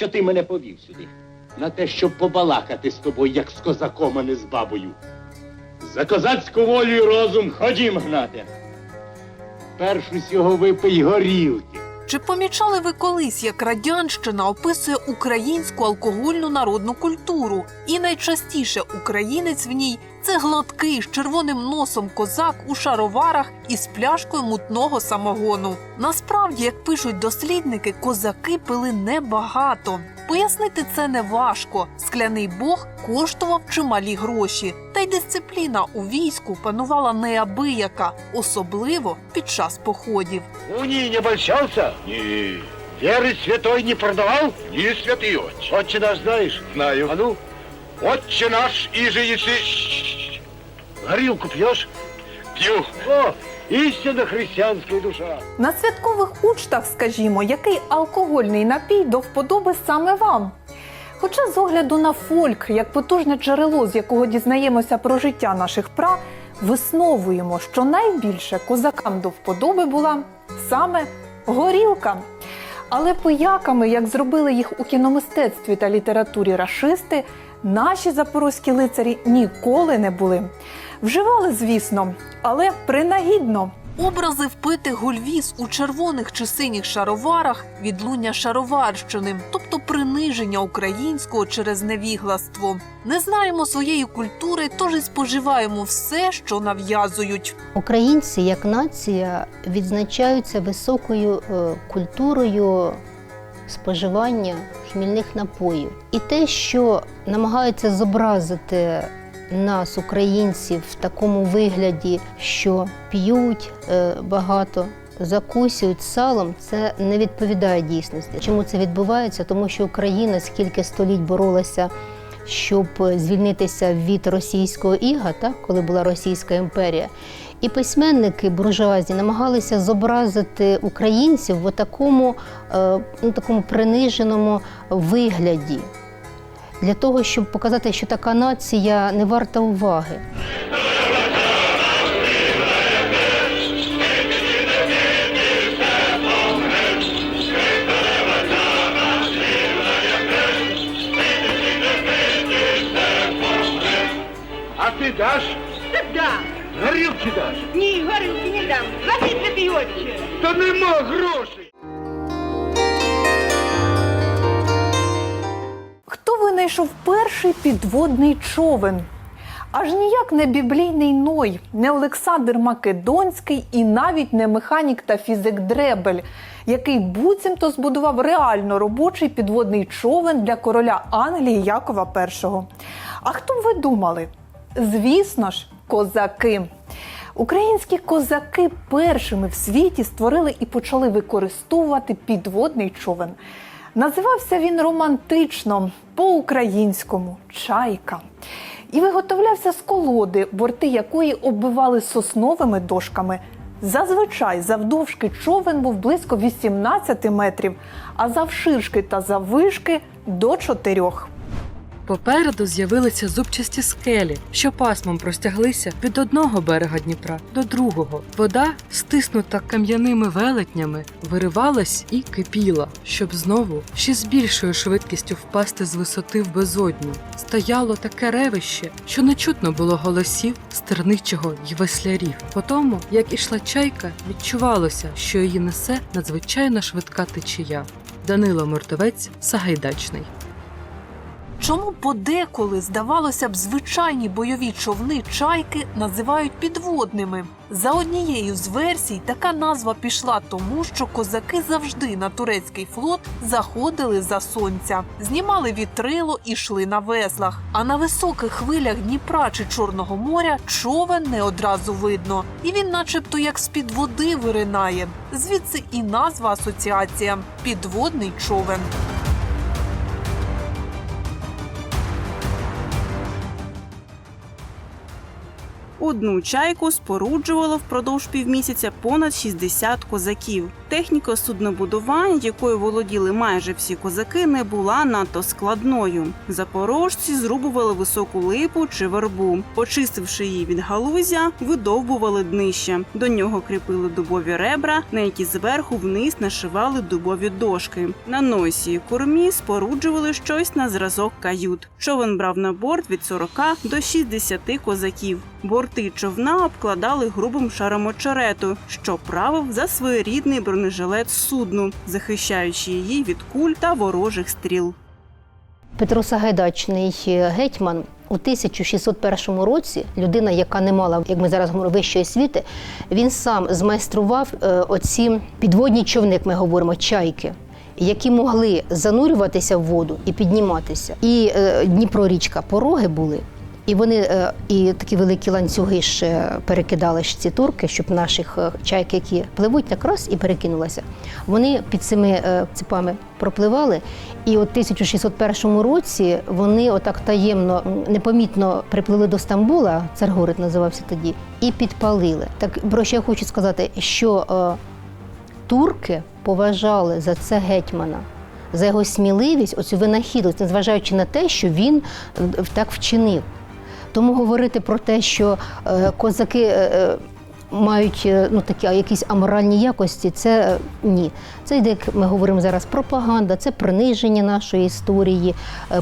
Нащо ти мене повів сюди? На те, щоб побалакати з тобою, як з козаком, а не з бабою. За козацьку волю і розум ходім гнати. Першу сього випий горілки. Чи помічали ви колись, як радянщина описує українську алкогольну народну культуру? І найчастіше українець в ній це гладкий з червоним носом козак у шароварах із пляшкою мутного самогону. Насправді, як пишуть дослідники, козаки пили небагато. Пояснити це не важко. Скляний бог коштував чималі гроші, та й дисципліна у війську панувала неабияка, особливо під час походів. Уний не обольщался? Не. Веры святой не продавал? Не святый отче. Отче наш знаешь? Знаю. А ну, отче наш, и же еси... Горилку пьешь? Пью. О, истинно христианская душа. На святкових учтах, скажімо, який алкогольний напій до вподоби саме вам? Хоча з огляду на фольк, як потужне джерело, з якого дізнаємося про життя наших пра, висновуємо, що найбільше козакам до вподоби була саме горілка. Але пояками, як зробили їх у кіномистецтві та літературі рашисти, наші запорозькі лицарі ніколи не були. Вживали, звісно, але принагідно. Образи впитих гульвіз у червоних чи синіх шароварах відлуння шароварщини, тобто приниження українського через невігластво. Не знаємо своєї культури, тож і споживаємо все, що нав'язують. Українці як нація відзначаються високою е, культурою споживання хмільних напоїв. І те, що намагаються зобразити нас, українців, в такому вигляді, що п'ють е, багато. Закусюють салом, це не відповідає дійсності. Чому це відбувається? Тому що Україна скільки століть боролася щоб звільнитися від російського іга, так, коли була Російська імперія. І письменники буржуазні намагалися зобразити українців в такому, е, ну, такому приниженому вигляді, для того, щоб показати, що така нація не варта уваги. А дашь? Да. Горилки дашь? Ні, горілки не дам. Платить святий отче. Та нема грошей. Хто винайшов перший підводний човен? Аж ніяк не біблійний Ной, не Олександр Македонський і навіть не механік та фізик Дребель, який буцімто збудував реально робочий підводний човен для короля Англії Якова І. А хто б ви думали? Звісно ж, козаки. Українські козаки першими в світі створили і почали використовувати підводний човен. Називався він романтично по-українському чайка. І виготовлявся з колоди, борти якої оббивали сосновими дошками. Зазвичай завдовжки човен був близько 18 метрів, а завширшки та заввишки до 4. Попереду з'явилися зубчасті скелі, що пасмом простяглися від одного берега Дніпра до другого. Вода, стиснута кам'яними велетнями, виривалась і кипіла, щоб знову ще з більшою швидкістю впасти з висоти в безодню. Стояло таке ревище, що не чутно було голосів стерничого й веслярів. По тому, як ішла чайка, відчувалося, що її несе надзвичайно швидка течія. Данило Мортовець Сагайдачний. Чому подеколи, здавалося б, звичайні бойові човни чайки називають підводними? За однією з версій, така назва пішла тому, що козаки завжди на турецький флот заходили за сонця, знімали вітрило і йшли на веслах. А на високих хвилях Дніпра чи Чорного моря човен не одразу видно, і він, начебто, як з-під води виринає. Звідси і назва асоціація підводний човен. Одну чайку споруджувало впродовж півмісяця понад 60 козаків. техніка суднобудування, якою володіли майже всі козаки, не була надто складною. Запорожці зрубували високу липу чи вербу. Почистивши її від галузя, видовбували днище. До нього кріпили дубові ребра, на які зверху вниз нашивали дубові дошки. На носі і кормі споруджували щось на зразок кают. Човен брав на борт від 40 до 60 козаків. Борти човна обкладали грубим шаром очерету, що правив за своєрідний бронежилет судну, захищаючи її від куль та ворожих стріл. Петро Сагайдачний гетьман у 1601 році, людина, яка не мала, як ми зараз говоримо, вищої освіти, він сам змайстрував е, оці підводні човни, як ми говоримо, чайки. Які могли занурюватися в воду і підніматися. І е, Дніпро річка пороги були, і вони е, і такі великі ланцюги ще перекидали ж ці турки, щоб наших е, чайки, які пливуть, так раз і перекинулася. Вони під цими е, цепами пропливали. І от 1601 році вони отак таємно, непомітно приплили до Стамбула, Царгород називався тоді, і підпалили. Так про що я хочу сказати, що турки поважали за це гетьмана. За його сміливість, оцю винахідливість, незважаючи на те, що він так вчинив. Тому говорити про те, що е, козаки е, е, мають ну, такі якісь аморальні якості, це ні. Це йде, як ми говоримо зараз, пропаганда, це приниження нашої історії,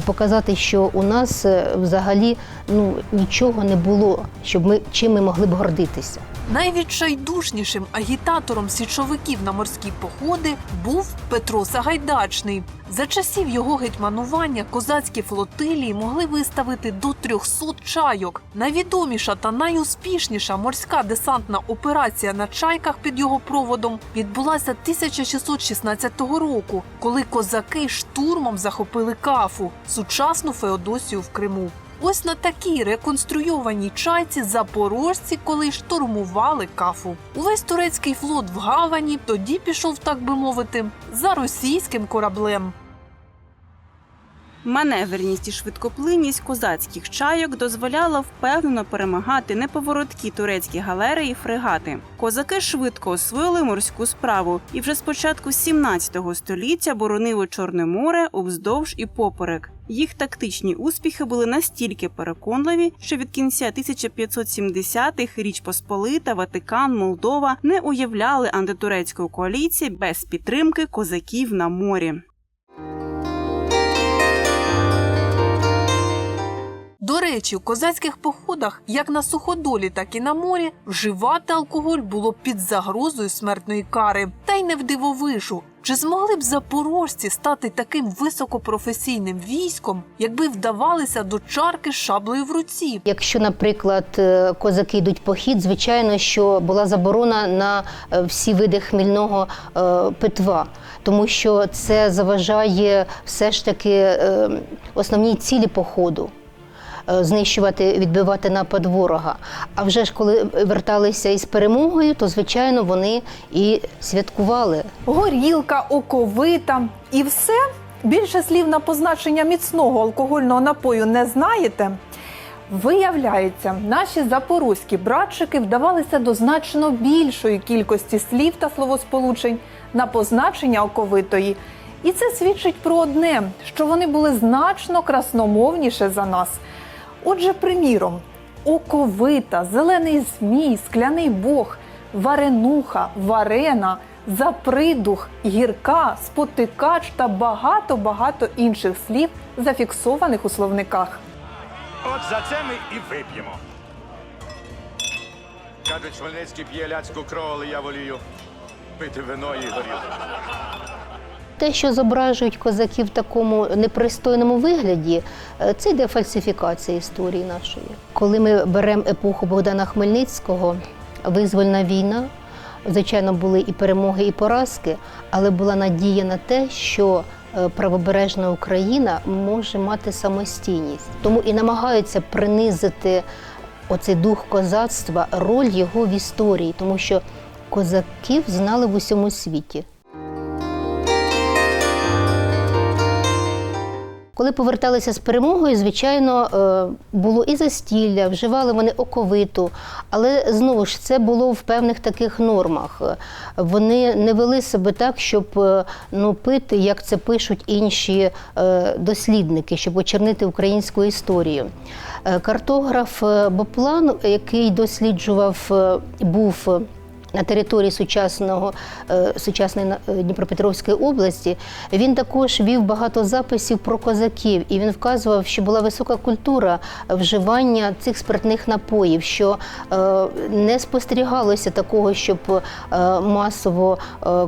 показати, що у нас взагалі ну, нічого не було, щоб ми чим ми могли б гордитися. Найвідчайдушнішим агітатором січовиків на морські походи був Петро Сагайдачний. За часів його гетьманування козацькі флотилії могли виставити до 300 чайок. Найвідоміша та найуспішніша морська десантна операція на чайках під його проводом відбулася 1616 року, коли козаки штурмом захопили кафу сучасну Феодосію в Криму. Ось на такій реконструйованій чайці запорожці, коли штурмували кафу. Увесь турецький флот в гавані тоді пішов, так би мовити, за російським кораблем. Маневреність і швидкоплинність козацьких чайок дозволяла впевнено перемагати неповороткі турецькі галери і фрегати. Козаки швидко освоїли морську справу і вже з початку 17 століття боронили Чорне море уздовж і поперек. Їх тактичні успіхи були настільки переконливі, що від кінця 1570-х Річ Посполита, Ватикан, Молдова не уявляли антитурецької коаліції без підтримки козаків на морі. До речі, у козацьких походах, як на суходолі, так і на морі, вживати алкоголь було під загрозою смертної кари. Та й не в дивовижу. Чи змогли б запорожці стати таким високопрофесійним військом, якби вдавалися до чарки з шаблею в руці? Якщо, наприклад, е, козаки йдуть похід, звичайно, що була заборона на е, всі види хмільного е, питва, тому що це заважає все ж таки основній цілі походу. Е, Знищувати, відбивати напад ворога. А вже ж коли верталися із перемогою, то звичайно вони і святкували. горілка, оковита і все. Більше слів на позначення міцного алкогольного напою не знаєте. Виявляється, наші запорозькі братчики вдавалися до значно більшої кількості слів та словосполучень на позначення оковитої. І це свідчить про одне, що вони були значно красномовніше за нас. Отже, приміром, оковита, зелений змій, скляний бог, варенуха, варена, запридух, гірка, спотикач та багато-багато інших слів, зафіксованих у словниках. От за це ми і вип'ємо. Кажуть, Хмельницький п'є ляцьку кров, але я волію пити вино і горілку. Те, що зображують козаків в такому непристойному вигляді, е, це йде фальсифікація історії нашої. Коли ми беремо епоху Богдана Хмельницького, визвольна війна, звичайно, були і перемоги, і поразки, але була надія на те, що е, правобережна Україна може мати самостійність. Тому і намагаються принизити оцей дух козацтва, роль його в історії, тому що козаків знали в усьому світі. Коли поверталися з перемогою, звичайно, е, було і застілля, вживали вони оковиту, але знову ж це було в певних таких нормах. Вони не вели себе так, щоб е, ну, пити, як це пишуть інші е, дослідники, щоб очернити українську історію. Картограф Боплан, який досліджував, був на території сучасного е, сучасної е, Дніпропетровської області, він також вів багато записів про козаків, і він вказував, що була висока культура вживання цих спиртних напоїв, що е, не спостерігалося такого, щоб масово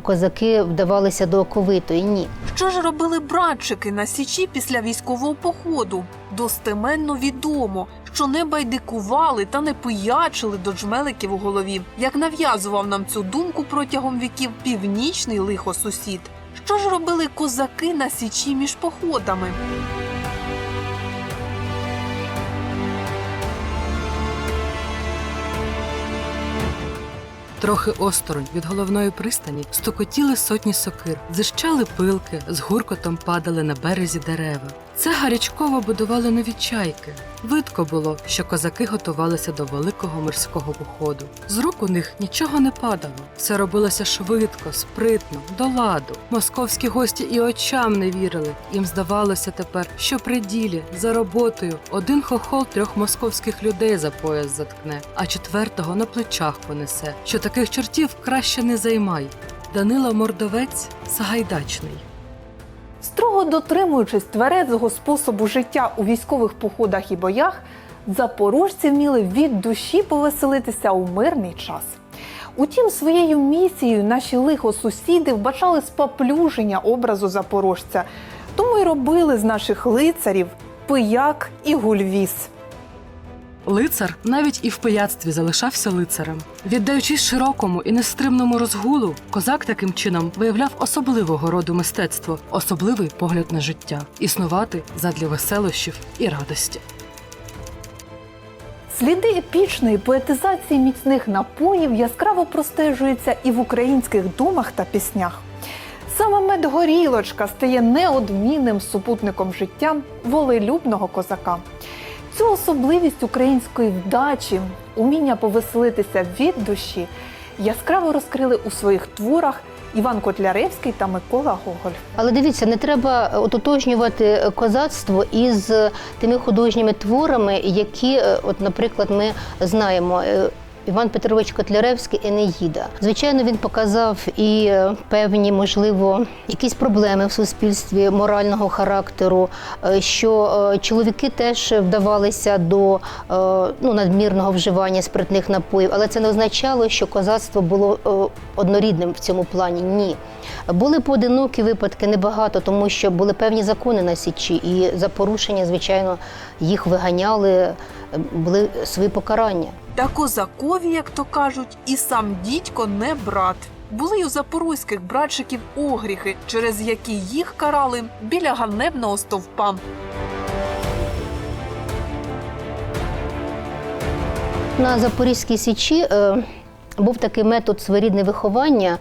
козаки вдавалися до оковитої. Ні. Що ж робили братчики на січі після військового походу? Достеменно відомо, що не байдикували та не пиячили до джмеликів у голові, як нав'язував нам цю думку протягом віків північний лихосусід. Що ж робили козаки на січі між походами? Трохи осторонь від головної пристані стукотіли сотні сокир, зищали пилки, з гуркотом падали на березі дерева. Це гарячково будували нові чайки. Видко було, що козаки готувалися до великого морського походу. З рук у них нічого не падало. Все робилося швидко, спритно, до ладу. Московські гості і очам не вірили. Їм здавалося тепер, що при ділі за роботою один хохол трьох московських людей за пояс заткне, а четвертого на плечах понесе. Що таких чортів краще не займай. Данила Мордовець Сагайдачний. Строго дотримуючись тверезого способу життя у військових походах і боях, запорожці вміли від душі повеселитися у мирний час. Утім, своєю місією наші лихосусіди вбачали споплюження образу запорожця, тому й робили з наших лицарів пияк і гульвіс. Лицар навіть і в пияцтві залишався лицарем. Віддаючись широкому і нестримному розгулу, козак таким чином виявляв особливого роду мистецтво, особливий погляд на життя, існувати задля веселощів і радості. Сліди епічної поетизації міцних напоїв яскраво простежуються і в українських думах та піснях. Саме медгорілочка стає неодмінним супутником життя волелюбного козака. Цю особливість української вдачі, уміння повеселитися від душі, яскраво розкрили у своїх творах Іван Котляревський та Микола Гоголь. Але дивіться, не треба ототожнювати козацтво із тими художніми творами, які, е, от, наприклад, ми знаємо. Іван Петрович Котляревський Енеїда. Звичайно, він показав і е, певні, можливо, якісь проблеми в суспільстві морального характеру, е, що е, чоловіки теж вдавалися до ну, надмірного вживання спиртних напоїв, але це не означало, що козацтво було однорідним в цьому плані. Ні. Були поодинокі випадки, небагато, тому що були певні закони на січі, і за порушення, звичайно, їх виганяли, були свої покарання. Та козакові, як то кажуть, і сам дідько не брат. Були й у запорозьких братчиків огріхи, через які їх карали біля ганебного стовпа. На Запорізькій Січі е, був такий метод своєрідне виховання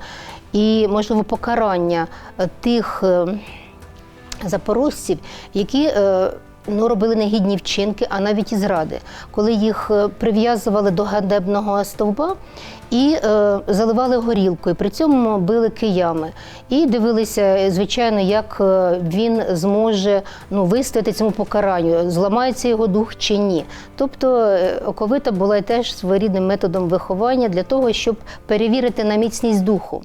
і, можливо, покарання е, тих е, запорожців, які е, ну, робили негідні вчинки, а навіть і зради, коли їх е, прив'язували до ганебного стовба і е, заливали горілкою, при цьому били киями. І дивилися, е, звичайно, як е, він зможе ну, вистояти цьому покаранню, зламається його дух чи ні. Тобто оковита була теж своєрідним методом виховання для того, щоб перевірити на міцність духу.